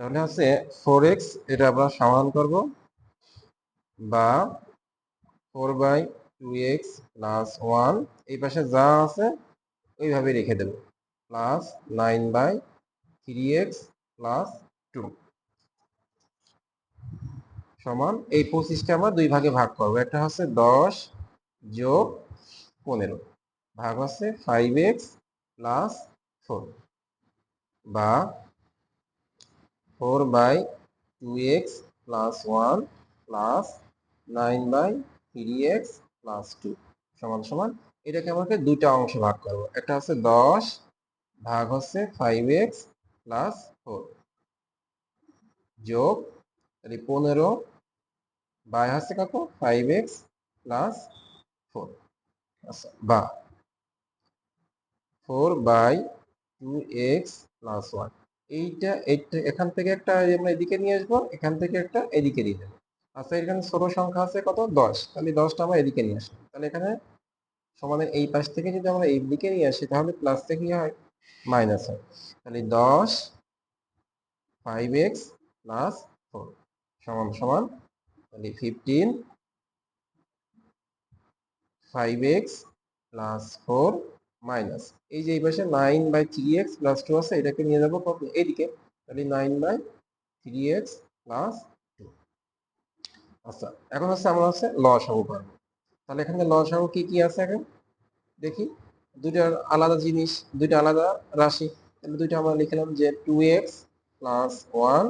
তাহলে হচ্ছে four x এটা আমরা সমাধান করব বা four by two X plus one এই পাশে যা আছে ওইভাবে রেখে দেব plus nine by three X plus two সমান এই পঁচিশটা আমরা দুই ভাগে ভাগ করব, একটা হচ্ছে দশ যোগ পনেরো, ভাগ হচ্ছে ফাইভ এক্স প্লাস ফোর বা four by two X plus one plus nine by three X plus two সমান সমান। এটাকে আমাকে দুইটা অংশে ভাগ করব। একটা হচ্ছে দশ ভাগ হচ্ছে ফাইভ এক্স প্লাস ফোর যোগ তাহলে পনেরো বাই হচ্ছে কত? Five X plus four. আচ্ছা বা four by two X plus one. এইটা এখান থেকে একটা আমরা এদিকে নিয়ে আসব, এখান থেকে একটা এদিকে নিয়ে যাব আচ্ছা এখানে ষোলো সংখ্যা আছে কত? দশ। তাহলে দশটা আমরা এদিকে নিয়ে আসব। তাহলে এখানে সমানের এই পাশ থেকে যদি আমরা এই দিকে নিয়ে আসি, তাহলে প্লাস থেকে কি হয়? মাইনাস হয়। তাহলে দশ ফাইভ এক্স প্লাস ফোর সমান সমান, তাহলে fifteen five X plus four minus. এই যে এই পাশে nine by three X plus two আছে, এটাকে নিয়ে যাব কত? এদিকে তাহলে nine by three X plus two আচ্ছা এখন হচ্ছে আমরা হচ্ছে লসাগু পারব তাহলে এখানে লসাগু কি কি আছে এখন? দেখি। দুইটার আলাদা জিনিস, দুইটা আলাদা রাশি। তাহলে দুইটা আমরা লিখলাম যে two X plus one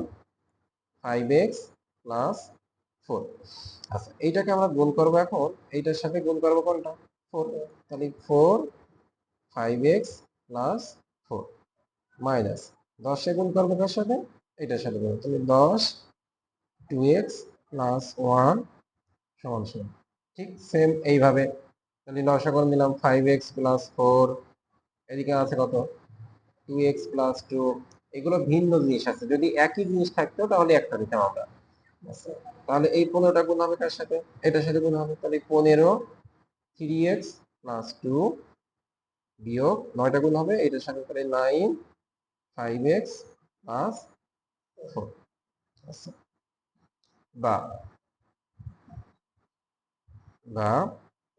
five X plus four আচ্ছা এইটাকে আমরা গুণ করব এখন। এইটার সাথে গুণ করব কোনটা? ফোর তাহলে four five X plus four minus দশে গুণ করব কার সাথে? এটার সাথে গুণ তাহলে দশ টু এক্স প্লাস ওয়ান সমান সমান। ঠিক সেম এইভাবে। তাহলে লসাগর নিলাম ফাইভ এক্স প্লাস ফোর এদিকে আছে কত? টু এক্স প্লাস টু এগুলো ভিন্ন জিনিস আছে। যদি একই জিনিস থাকতো তাহলে একটা দিতাম আমরা। তাহলে এই পনেরোটা গুণ হবে কার সাথে? এটার সাথে গুণ হবে। তাহলে পনেরো থ্রি এক্স প্লাস টু বিয়োগ নয়টা গুণ হবে এটার সাথে তাহলে nine five X plus four বা বা,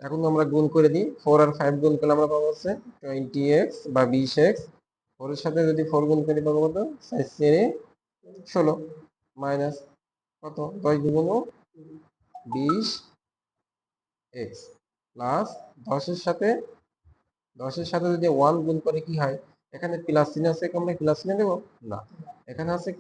এখন আমরা গুণ করে দিই ফোর আর ফাইভ গুণ করলে আমরা পাবো হচ্ছে টোয়েন্টি এক্স বা বিশ এক্স ফোরের সাথে যদি ফোর গুণ করি পাবো কত? সাইজ ষোলো মাইনাস কত? দশ দুগুণ বিশ এক্স প্লাস দশের সাথে দশের সাথে যদি ওয়ান গুণ করে কি হয়? এখানে প্লাস চিহ্ন আছে আমরা প্লাস চিহ্ন দেবো? না। এখানে আছে কি?